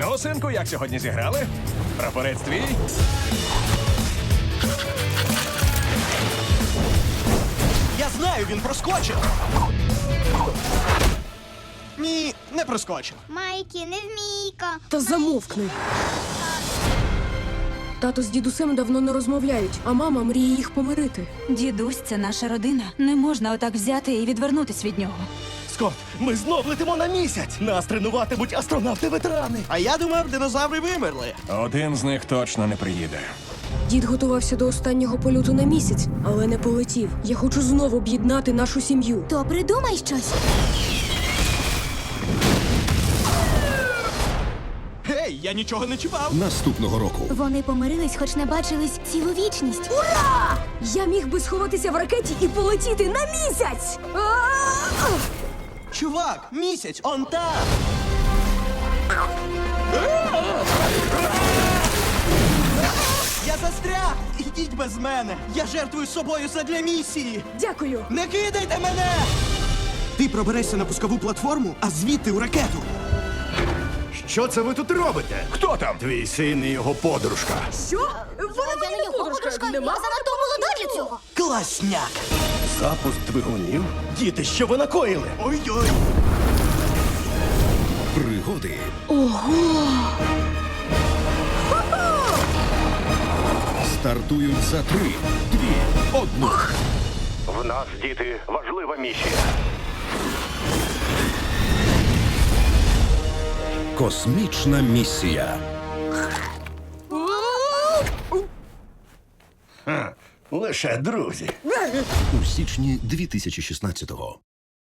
Ну, синку, як сьогодні зіграли? Прапорець твій? Я знаю, він проскочив. Ні, не проскочив. Майкі, не вмійка. Та замовкни. Тато з дідусем давно не розмовляють, а мама мріє їх помирити. Дідусь, це наша родина. Не можна отак взяти і відвернутись від нього. Скот, ми знов летимо на місяць. Нас тренуватимуть астронавти-ветерани. А я думав, динозаври вимерли. Один з них точно не приїде. Дід готувався до останнього польоту на місяць, але не полетів. Я хочу знову об'єднати нашу сім'ю. То придумай щось. Я нічого не чіпав. Наступного року Вони помирились, хоч не бачились цілу вічність. Ура! Я міг би сховатися в ракеті і полетіти на місяць. А! Чувак, місяць, он там. Я застряг! Ідіть без мене! Я жертвую собою задля місії! Дякую. Не кидайте мене! Ти проберешся на пускову платформу, а звідти у ракету. Що це ви тут робите? Хто там? Твій син і його подружка. Що? Вона Я не його подружка, я занадто молода для цього. Класняк! Запуск двигунів? Діти, що ви накоїли? Ой-ой! Пригоди стартують за три, дві, одну. В нас, діти, важлива місія. Космічна місія. Лише друзі. У січні 2016-го.